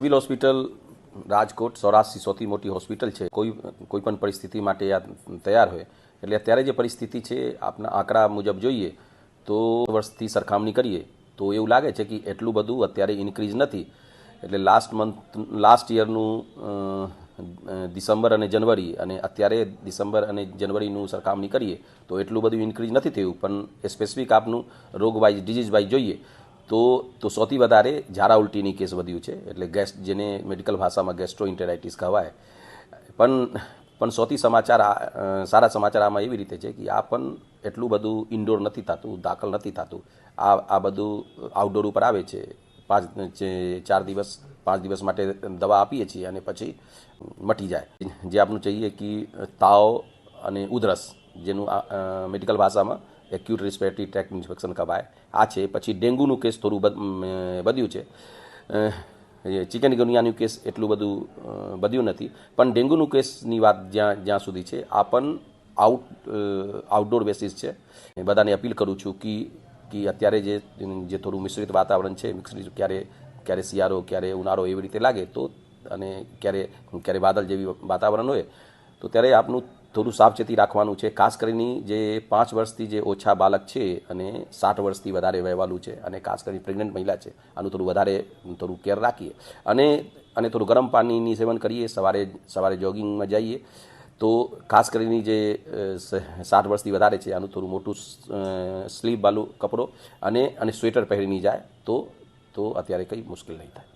Civil hospital, Rajkot સૌરાષ્ટ્રની સૌથી મોટી હોસ્પિટલ છે. કોઈ કોઈ પણ પરિસ્થિતિ માટે આ તૈયાર હોય. એટલે અત્યારે જે પરિસ્થિતિ છે, આપના આંકડા મુજબ જોઈએ, તો વર્ષથી સરખામણી કરીએ, તો એવું લાગે છે કે એટલું બધું અત્યારે ઇન્ક્રીઝ નથી. એટલે લાસ્ટ મંથ લાસ્ટ યરનું ડિસેમ્બર અને જનવરી અને અત્યારે ડિસેમ્બર અને જનવરીનું સરખામણી કરીએ, તો એટલું બધું ઇન્ક્રીઝ નથી થયું. પણ સ્પેસિફિક આપનું રોગ વાઇઝ ડિઝીઝ વાઇઝ જોઈએ. તો તો સૌથી વધારે ઝારા ઉલટીની કેસ વધ્યું છે. એટલે ગેસ્ટ જેને મેડિકલ ભાષામાં ગેસ્ટ્રો ઇન્ટેરાઇટિસ કહેવાય. પણ પણ સૌથી સમાચાર સારા સમાચાર આમાં એવી રીતે છે કે આ પણ એટલું બધું ઇન્ડોર નથી થતું, દાખલ નથી થતું. આ આ બધું આઉટડોર ઉપર આવે છે. પાંચ ચાર દિવસ, પાંચ દિવસ માટે દવા આપીએ છીએ અને પછી મટી જાય. જે આપણું કહીએ કે તાવ અને ઉધરસ જેનું મેડિકલ ભાષામાં એક્યુટ રિસ્પિરેટરી ટ્રેક ઇન્ફેક્શન કહેવાય આ છે. પછી ડેન્ગ્યુનું કેસ થોડું વધ્યું છે. ચિકન ગુનિયાનું કેસ એટલું બધું વધ્યું નથી. પણ ડેન્ગ્યુનું કેસની વાત જ્યાં જ્યાં સુધી છે, આ પણ આઉટ આઉટડોર બેસિસ છે. બધાને અપીલ કરું છું કે કે અત્યારે જે જે થોડું મિશ્રિત વાતાવરણ છે, મિશ્રિત ક્યારે ક્યારે શિયાળો, ક્યારે ઉનાળો એવી રીતે લાગે, તો, અને ક્યારે ક્યારે વાદળ જેવી વાતાવરણ હોય, તો ત્યારે આપનું થોડું સાવચેતી રાખવાનું છે. ખાસ કરીને જે પાંચ વર્ષથી જે ઓછા બાળક છે અને સાઠ વર્ષથી વધારે વહેવાલું છે અને ખાસ કરીને પ્રેગ્નન્ટ મહિલા છે, આનું થોડું વધારે થોડું કેર રાખીએ. અને અને થોડું ગરમ પાણીની સેવન કરીએ, સવારે સવારે જોગિંગમાં જઈએ. તો ખાસ કરીને જે સાત વર્ષથી વધારે છે, આનું થોડું મોટું સ્લીપવાળું કપડો અને અને સ્વેટર પહેરીને જાય તો તો અત્યારે કંઈ મુશ્કેલ નહીં થાય.